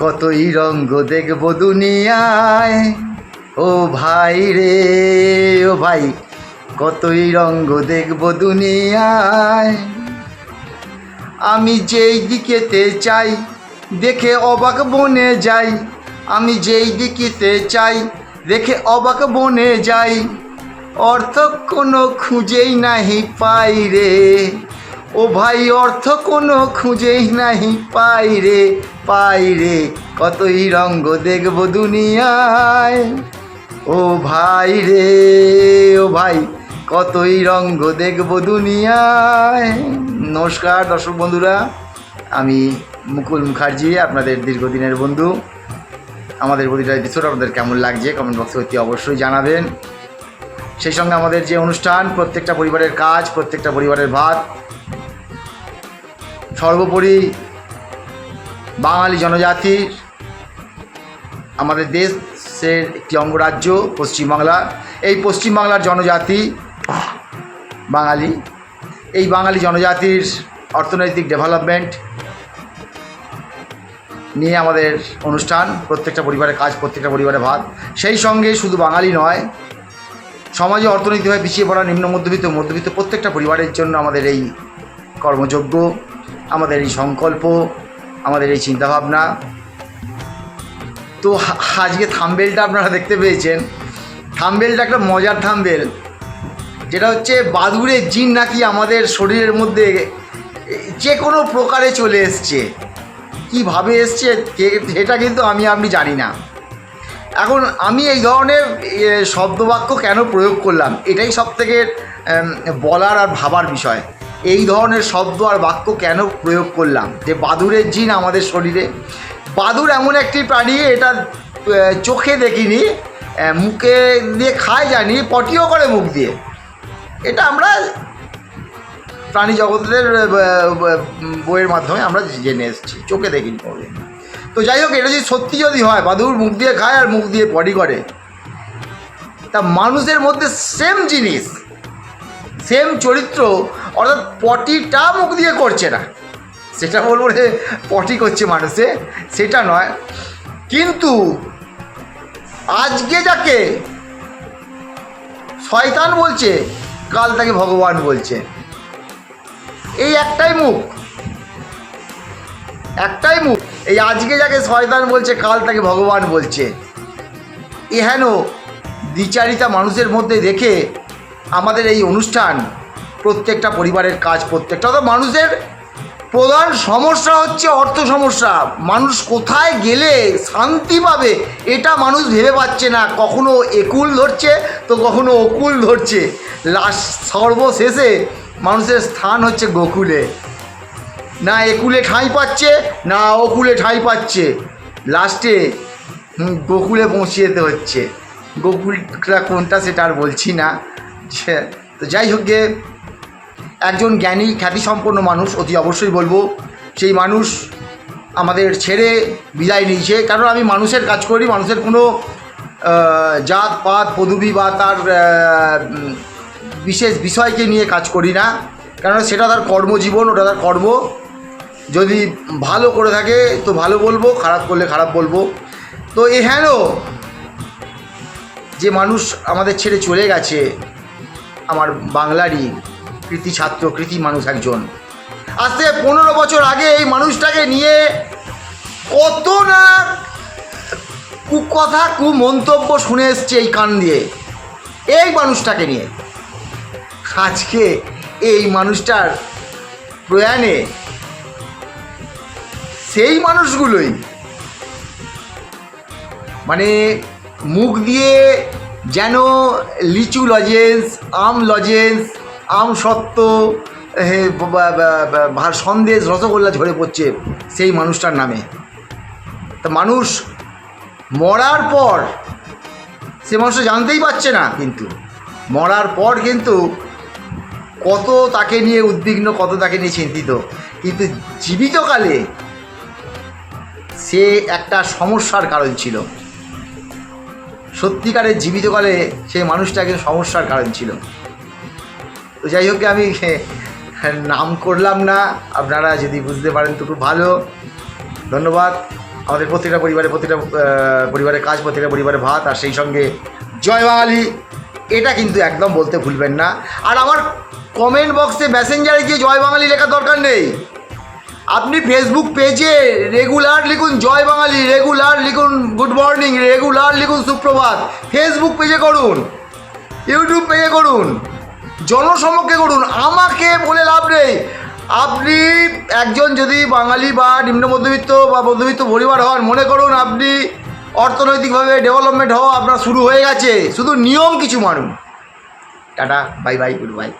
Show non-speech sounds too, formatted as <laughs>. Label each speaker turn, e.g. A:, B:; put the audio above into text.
A: কতই রঙ্গ দেখব দুনিয়ায়। ও ভাই রে, ও ভাই, কতই রঙ্গ দেখব দুনিয়ায়। আমি যেই দিকেতে চাই, দেখে অবাক বনে যাই। আমি যেই দিকেতে চাই, দেখে অবাক বনে যাই। অর্থ কোনো খুঁজেই নাহি পাই রে। ও ভাই, অর্থ কোনো খুঁজেই নাহি পাই রে পাই রে, কতই রঙ্গ দেখব দুনিয়ায়। ও ভাই রে, ও ভাই, কতই রঙ্গ দেখব দুনিয়ায়। নমস্কার দর্শক বন্ধুরা, আমি মুকুল মুখার্জি, আপনাদের দীর্ঘদিনের বন্ধু। আমাদের প্রতিটা এপিসোড আপনাদের কেমন লাগছে কমেন্ট বক্সে অতি অবশ্যই জানাবেন। সেই সঙ্গে আমাদের যে অনুষ্ঠান, প্রত্যেকটা পরিবারের কাজ, প্রত্যেকটা পরিবারের ভাত সর্বোপরি বাঙালি জনজাতির আমাদের দেশের একটি অঙ্গরাজ্য, পশ্চিমবাংলা। এই পশ্চিমবাংলার জনজাতি বাঙালি। এই বাঙালি জনজাতির অর্থনৈতিক ডেভেলপমেন্ট নিয়ে আমাদের অনুষ্ঠান, প্রত্যেকটা পরিবারের কাজ, প্রত্যেকটা পরিবারের ভাত। সেই সঙ্গে শুধু বাঙালি নয়, সমাজে অর্থনৈতিকভাবে পিছিয়ে পড়া নিম্ন মধ্যবিত্ত মধ্যবিত্ত প্রত্যেকটা পরিবারের জন্য আমাদের এই কর্মযোগ্য আমাদের এই সংকল্প, আমাদের এই চিন্তাভাবনা। তো আজকে থামবেলটা আপনারা দেখতে পেয়েছেন। থাম্বেলটা একটা মজার থামবেল, যেটা হচ্ছে বাদুড়ের জিন নাকি আমাদের শরীরের মধ্যে যে কোনো প্রকারে চলে এসছে। কীভাবে এসছে সেটা কিন্তু আমি আপনি জানি না। এখন আমি এই ধরনের এ, শব্দবাক্য কেন প্রয়োগ করলাম? এটাই সব থেকে বলার আর ভাবার বিষয়। এই ধরনের শব্দ আর বাক্য কেন প্রয়োগ করলাম? যে বাদুরের জিন আমাদের শরীরে। বাদুর এমন একটি প্রাণী এটা চোখে দেখিনি মুখে দিয়ে খায় জানি পটিও করে মুখ দিয়ে। এটা আমরা প্রাণী জগতের বইয়ের মাধ্যমে আমরা জেনে এসেছি। চোখে দেখিনি তো যাই হোক, এটা যদি সত্যি যদি হয়, বাদুর মুখ দিয়ে খায় আর মুখ দিয়ে পটি করে। তা মানুষের মধ্যে সেম জিনিস সেম চরিত্র, অর্থাৎ পটিটা মুখ দিয়ে করছে না। সেটা বলব রে পটি করছে মানুষে, সেটা নয়। কিন্তু আজকে যাকে শয়তান বলছে, কাল তাকে ভগবান বলছে। এই একটাই মুখ একটাই মুখ। এই আজকে যাকে শয়তান বলছে, কাল তাকে ভগবান বলছে। এহেন দ্বিচারিতা মানুষের মধ্যে দেখে আমাদের এই অনুষ্ঠান প্রত্যেকটা পরিবারের কাজ, প্রত্যেকটা তো মানুষের প্রধান সমস্যা হচ্ছে অর্থ সমস্যা। মানুষ কোথায় গেলে শান্তি পাবে, এটা মানুষ ভেবে পাচ্ছে না। কখনো একুল ধরছে, তো কখনো অকুল ধরছে। লাস্ট সর্বশেষে মানুষের স্থান হচ্ছে গোকুলে। না একুলে ঠাঁই পাচ্ছে, না ওকুলে ঠাঁই পাচ্ছে। লাস্টে গোকুলে পৌঁছে যেতে হচ্ছে। গোকুলটা কোনটা সেটা আর বলছি না। তো যাই হোক গে, একজন জ্ঞানী, খ্যাতিসম্পন্ন মানুষ, অতি অবশ্যই বলব, সেই মানুষ আমাদের ছেড়ে বিদায় নিয়েছে। কারণ আমি মানুষের কাজ করি, মানুষের কোনো জাত, পাত, পদবি বা তার বিশেষ বিষয়কে নিয়ে কাজ করি না। কারণ সেটা তার কর্মজীবন, ওটা তার কর্ম। যদি ভালো করে থাকে, তো ভালো বলব, খারাপ করলে খারাপ বলব। তো এহেন যে মানুষ আমাদের ছেড়ে চলে গেছে, আমার বাংলারই কৃতি ছাত্র, কৃতি মানুষ একজন। আজ থেকে পনেরো বছর আগে এই মানুষটাকে নিয়ে কত না কুকথা, কুমন্তব্য শুনে এসছে এই কান দিয়ে। এই মানুষটাকে নিয়ে। আজকে এই মানুষটার প্রয়াণে সেই মানুষগুলোই মানে মুখ দিয়ে যেন লিচু লজেন্স আম লজেন্স আম সত্ত্ব সন্দেশ, রসগোল্লা ঝরে পড়ছে সেই মানুষটার নামে। তা মানুষ মরার পর, সে মানুষটা জানতেই পারছে না কিন্তু, মরার পর কিন্তু কত তাকে নিয়ে উদ্বিগ্ন, কত তাকে নিয়ে চিন্তিত। কিন্তু জীবিতকালে সে একটা সমস্যার কারণ ছিল। সত্যিকারের জীবিতকালে সেই মানুষটা একজন সমস্যার কারণ ছিল। তো যাই হোক, আমি <laughs> নাম করলাম না। আপনারা যদি বুঝতে পারেন তো খুব ভালো। ধন্যবাদ। আমাদের প্রত্যেকটা পরিবারে প্রতিটা পরিবারের কাজ, প্রত্যেকটা পরিবারে ভাত আর সেই সঙ্গে জয় বাঙালি। এটা কিন্তু একদম বলতে ভুলবেন না। আর আমার কমেন্ট বক্সে মেসেঞ্জারে গিয়ে জয় বাঙালি লেখার দরকার নেই। আপনি ফেসবুক পেজে রেগুলার লিখুন জয় বাঙালি রেগুলার লিখুন গুড মর্নিং রেগুলার লিখুন সুপ্রভাত। ফেসবুক পেজে করুন ইউটিউব পেজে করুন, জনসমক্ষে করুন, আমাকে বলে লাভ নেই। আপনি একজন যদি বাঙালি বা নিম্ন মধ্যবিত্ত বা মধ্যবিত্ত পরিবার হন, মনে করুন আপনি অর্থনৈতিকভাবে ডেভেলপমেন্ট হওয়া আপনার শুরু হয়ে গেছে। শুধু নিয়ম কিছু মানুন। Tata bye bye good bye